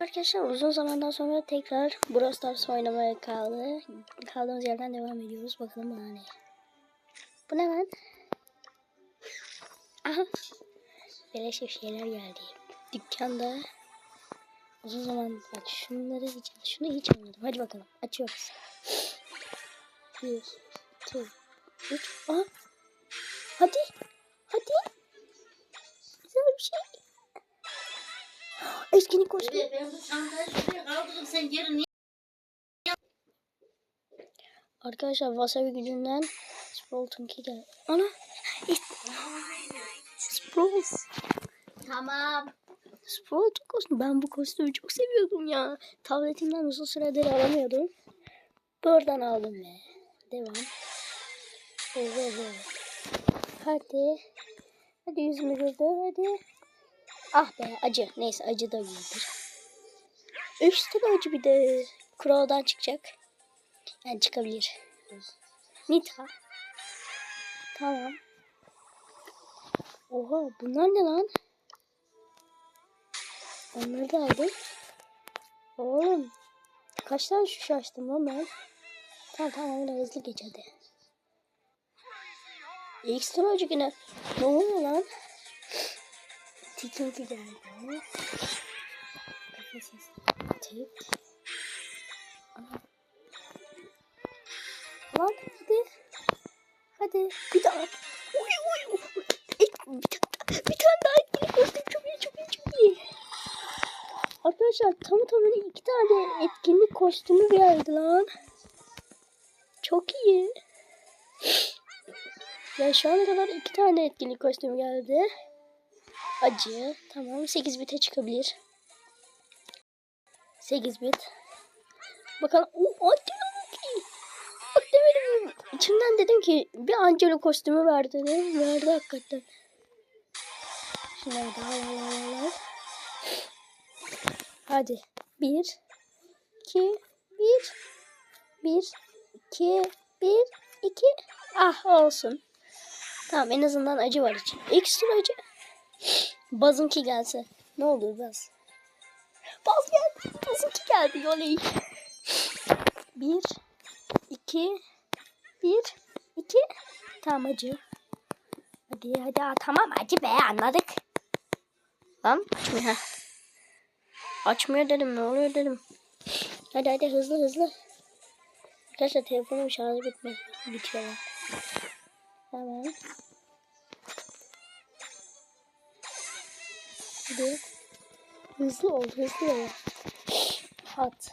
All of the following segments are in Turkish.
Arkadaşlar uzun zamandan sonra tekrar Brawl Stars oynamaya kaldı. Kaldığımız yerden devam ediyoruz. Bakalım bana ne. Bu ne lan? Aha. Beleş şeyler geldi. Dükkanda uzun zaman bak şunları hiç şunu hiç almadım. Hadi bakalım açıyoruz. Bir, iki, üç. Aha. Hadi. Hadi. Güzel bir şey. Etkinlik kostümü. Evet, ben bu çantayı şuraya kaldırdım. Sen geri niye? Arkadaşlar wasabi gücünden Sprout'unki geldi. Ana! Sprout. Tamam. Sprout kostümü. Ben bu kostümü çok seviyordum ya. Tabletimden uzun süredir alamıyordum. Buradan aldım ve devam. Evet, evet. Hadi. Hadi yüzümü güldür hadi. Ah be acı. Neyse acı da güldür. Üstüne acı bir de Crow'dan çıkacak. Yani çıkabilir. Nita. Tamam. Oha bunlar ne lan? Onları da aldım. Oğlum. Kaç tane şuş açtım lan ben? Tamam tamam öyle hızlı geç hadi. Ekstra acı yine. Ne oluyor lan? Tikinti geldi. Kafasız. Ana. Lan hadi. Hadi bir daha. Uy uy uy. Bir, tane, daha kostüm çok iyi çok iyi çok iyi. Arkadaşlar tam tamına iki tane etkinlik kostümü geldi lan. Çok iyi. Ya şu ana kadar iki tane etkinlik kostümü geldi. Acı. Tamam 8 bite çıkabilir. 8 bit. Bakalım. Oo, Bak demedim. İçimden dedim ki bir Angelo kostümü ver dedim. Verdi hakikaten. Şunları da al al al al. Hadi. Bir. iki, Bir. Bir. iki, Bir. iki. Ah olsun. Tamam en azından acı var için. Ekstra acı. Bazınki gelse. Ne olur Baz. Baz geldi. Bazınki geldi. Yoley. Bir. iki, Bir. iki. Tamam acı. Hadi hadi tamam acı be anladık. Lan açmıyor. Açmıyor dedim ne oluyor dedim. Hadi hadi hızlı hızlı. Arkadaşlar telefonum şarjı bitmez. Bitiyor. Tamam. Hadi. Hızlı ol hızlı ol. At.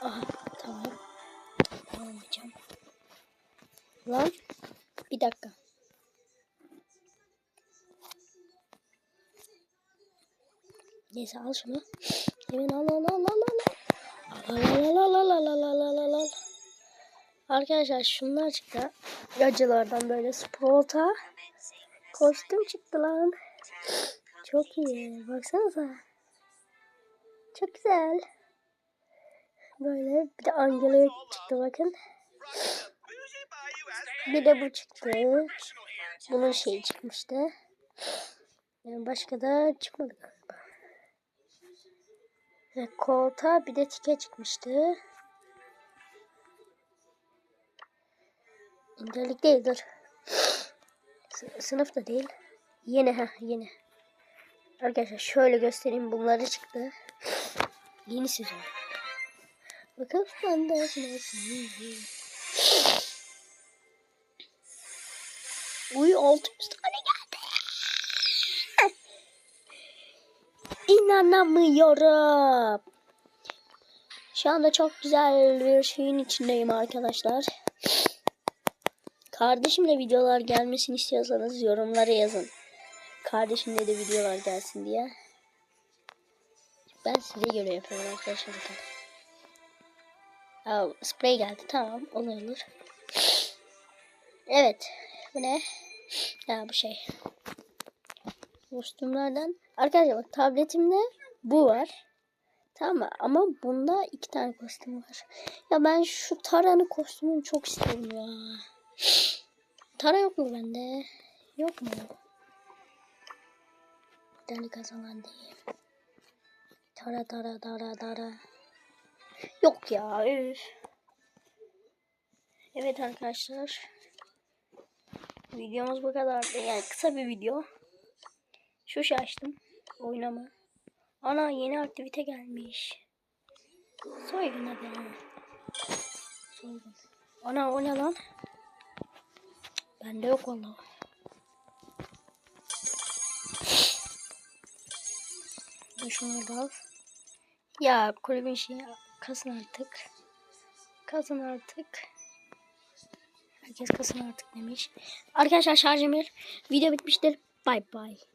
Aha tamam. Tamam diyeceğim. Lan bir dakika. Neyse al şunu. Hemen al al al al al. Al al al al Arkadaşlar şunlar çıktı. Acılardan böyle Sprout'a kostüm çıktı lan. Çok iyi. Baksanıza. Çok güzel. Böyle bir de Angela çıktı bakın. Bir de bu çıktı. Bunun şeyi çıkmıştı. Yani başka da çıkmadı galiba. Kolta bir de tike çıkmıştı. İncelik değil dur. Sınıf değil. Yeni ha yeni. Arkadaşlar şöyle göstereyim bunları çıktı. Yeni sezon. Bakın ben de Uy 600 tane geldi. İnanamıyorum. Şu anda çok güzel bir şeyin içindeyim arkadaşlar. Kardeşimle videolar gelmesini istiyorsanız yorumlara yazın. Kardeşimle de videolar gelsin diye. Ben size göre yapıyorum arkadaşlar. Aa, sprey geldi. Tamam. Olur olur. Evet. Bu ne? Ha bu şey. Kostümlerden. Arkadaşlar bak tabletimde bu var. Tamam mı? Ama bunda iki tane kostüm var. Ya ben şu Tara'nın kostümünü çok istiyorum ya. Tara yok mu bende? Yok mu? Deli kazanan değil. Tara tara tara tara. Yok ya. Üf. Evet arkadaşlar. Videomuz bu kadar. Yani kısa bir video. Şu şaştım. Oynama. Ana yeni aktivite gelmiş. Soygun hadi. Soygun. Ana o ne lan? Bende yok valla. Şunları da al. Ya kulübün şeyi kasın artık. Kasın artık. Herkes kasın artık demiş. Arkadaşlar şarjım bir. Video bitmiştir. Bye bye.